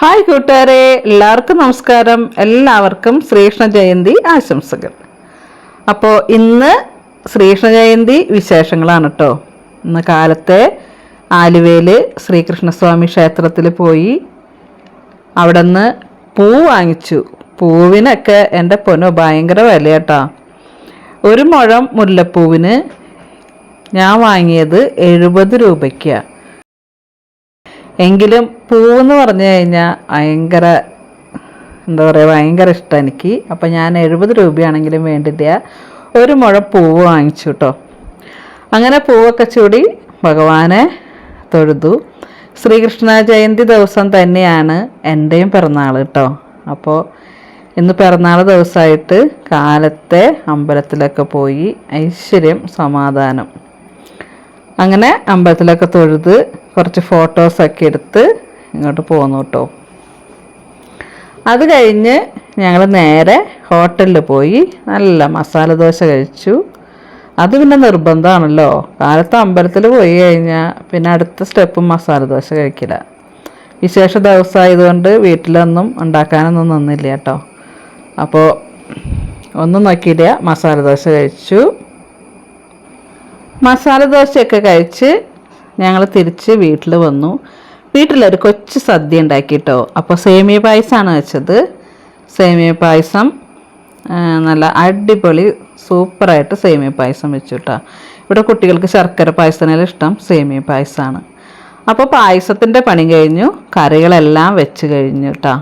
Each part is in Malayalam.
ഹായ് കൂട്ടുകാരെ എല്ലാവർക്കും നമസ്കാരം. എല്ലാവർക്കും ശ്രീകൃഷ്ണ ജയന്തി ആശംസകൾ. അപ്പോൾ ഇന്ന് ശ്രീകൃഷ്ണ ജയന്തി വിശേഷങ്ങളാണ് കേട്ടോ ഇന്ന് കാലത്തെ ആലുവയിൽ ശ്രീകൃഷ്ണസ്വാമി ക്ഷേത്രത്തിൽ പോയി അവിടെ നിന്ന് പൂ വാങ്ങിച്ചു. പൂവിനൊക്കെ എന്റെ പൊന്നോ ഭയങ്കര വില കേട്ടോ ഒരു മുഴം മുല്ലപ്പൂവിന് ഞാൻ വാങ്ങിയത് എഴുപത് രൂപയ്ക്കാണ് എങ്കിലും പൂവെന്ന് പറഞ്ഞു കഴിഞ്ഞാൽ ഭയങ്കര എന്താ പറയുക ഭയങ്കര ഇഷ്ടം എനിക്ക്. അപ്പം ഞാൻ എഴുപത് രൂപയാണെങ്കിലും വേണ്ടില്ല ഒരു മുഴം പൂവ് വാങ്ങിച്ചു കേട്ടോ അങ്ങനെ പൂവൊക്കെ ചൂടി ഭഗവാനെ തൊഴുതു. ശ്രീകൃഷ്ണ ജയന്തി ദിവസം തന്നെയാണ് എന്റെയും പിറന്നാൾ കേട്ടോ അപ്പോൾ ഇന്ന് പിറന്നാൾ ദിവസമായിട്ട് കാലത്തെ അമ്പലത്തിലൊക്കെ പോയി ഐശ്വര്യം സമാധാനം. അങ്ങനെ അമ്പലത്തിലൊക്കെ തൊഴുത് കുറച്ച് ഫോട്ടോസൊക്കെ എടുത്ത് ഇങ്ങോട്ട് പോന്നു കേട്ടോ അത് കഴിഞ്ഞ് ഞങ്ങൾ നേരെ ഹോട്ടലിൽ പോയി. നല്ല മസാല ദോശ കഴിച്ചു. അത് പിന്നെ നിർബന്ധമാണല്ലോ. കാലത്ത് അമ്പലത്തിൽ പോയി കഴിഞ്ഞാൽ പിന്നെ അടുത്ത സ്റ്റെപ്പും മസാല ദോശ കഴിക്കില്ല. വിശേഷ ദിവസമായതുകൊണ്ട് വീട്ടിലൊന്നും ഉണ്ടാക്കാനൊന്നും നിന്നില്ല കേട്ടോ അപ്പോൾ ഒന്നും നോക്കിയില്ല. മസാല ദോശ കഴിച്ചു. മസാല ദോശയൊക്കെ കഴിച്ച് ഞങ്ങൾ തിരിച്ച് വീട്ടിൽ വന്നു. വീട്ടിലൊരു കൊച്ച് സദ്യ ഉണ്ടാക്കിയിട്ടോ അപ്പോൾ സേമിയ പായസമാണ് വെച്ചത്. സേമിയ പായസം നല്ല അടിപൊളി സൂപ്പറായിട്ട് സേമിയ പായസം വെച്ചു കേട്ടോ ഇവിടെ കുട്ടികൾക്ക് ശർക്കര പായസത്തിനെല്ലാം ഇഷ്ടം സേമിയ പായസമാണ് അപ്പോൾ പായസത്തിന്റെ പണി കഴിഞ്ഞു. കറികളെല്ലാം വെച്ച് കഴിഞ്ഞു കേട്ടോ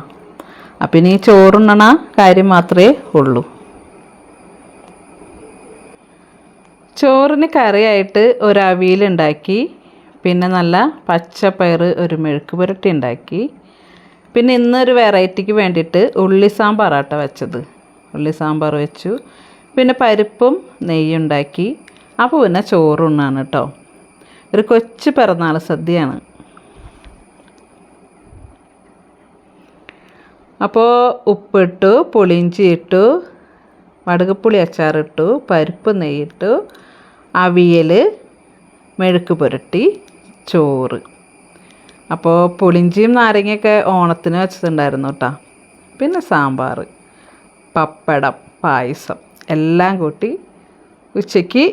അപ്പം ഇനി ചോറുണ്ണണ കാര്യം മാത്രമേ ഉള്ളൂ. ചോറിന് കറിയായിട്ട് ഒരു അവിയലുണ്ടാക്കി പിന്നെ നല്ല പച്ചപ്പയർ ഒരു മെഴുക്ക് പുരട്ടി ഉണ്ടാക്കി. പിന്നെ ഇന്നൊരു വെറൈറ്റിക്ക് വേണ്ടിയിട്ട് ഉള്ളി സാമ്പാറാട്ട വെച്ചത്. ഉള്ളി സാമ്പാർ വെച്ചു. പിന്നെ പരിപ്പും നെയ്യുണ്ടാക്കി അപ്പോൾ പിന്നെ ചോറുണ്ണാണ് കേട്ടോ ഒരു കൊച്ചു പിറന്നാൾ സദ്യയാണ്. അപ്പോൾ ഉപ്പിട്ടു പുളിഞ്ചി ഇട്ടു വടുകപ്പുളി അച്ചാറിട്ടു പരിപ്പ് നെയ്യിട്ടു അവിയൽ മെഴുക്ക് പുരട്ടി. ചോറ്. അപ്പോൾ പുളിഞ്ചിയും നാരങ്ങയൊക്കെ ഓണത്തിന് വെച്ചിട്ടുണ്ടായിരുന്നു കേട്ടോ പിന്നെ സാമ്പാർ പപ്പടം പായസം എല്ലാം കൂട്ടി ഉച്ചയ്ക്ക്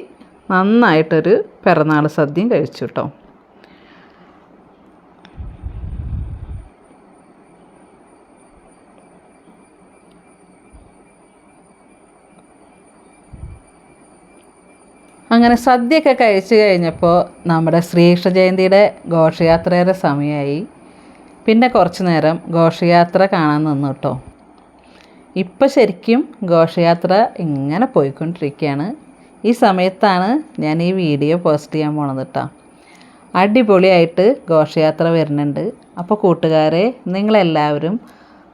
നന്നായിട്ടൊരു പിറന്നാൾ സദ്യയും കഴിച്ചു കേട്ടോ അങ്ങനെ സദ്യയൊക്കെ കഴിച്ചു കഴിഞ്ഞപ്പോൾ നമ്മുടെ ശ്രീകൃഷ്ണ ജയന്തിയുടെ ഘോഷയാത്രയുടെ സമയമായി. പിന്നെ കുറച്ച് നേരം ഘോഷയാത്ര കാണാൻ നിന്നു കേട്ടോ. ഇപ്പം ശരിക്കും ഘോഷയാത്ര ഇങ്ങനെ പോയിക്കൊണ്ടിരിക്കുകയാണ്. ഈ സമയത്താണ് ഞാൻ ഈ വീഡിയോ പോസ്റ്റ് ചെയ്യാൻ പോണത് കേട്ടോ. അടിപൊളിയായിട്ട് ഘോഷയാത്ര വരുന്നുണ്ട്. അപ്പോൾ കൂട്ടുകാരെ നിങ്ങളെല്ലാവരും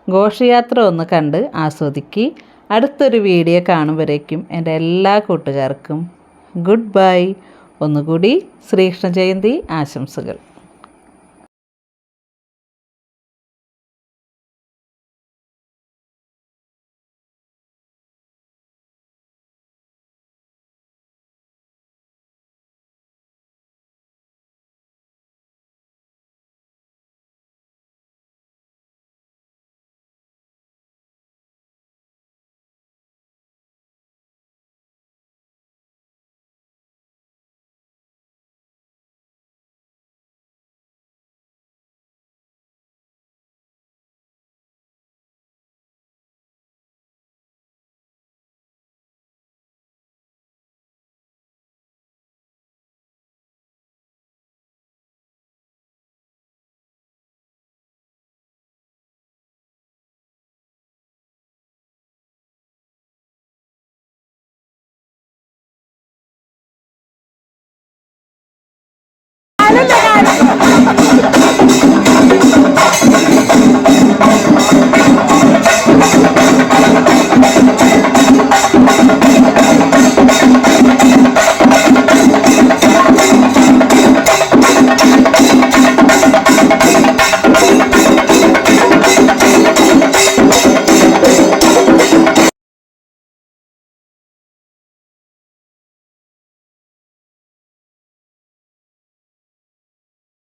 ഘോഷയാത്ര ഒന്ന് കണ്ട് ആസ്വദിക്കി. അടുത്തൊരു വീഡിയോ കാണുമ്പോഴേക്കും എന്റെ എല്ലാ കൂട്ടുകാർക്കും ഗുഡ് ബൈ. ഒന്നുകൂടി ശ്രീകൃഷ്ണ ജയന്തി ആശംസകൾ.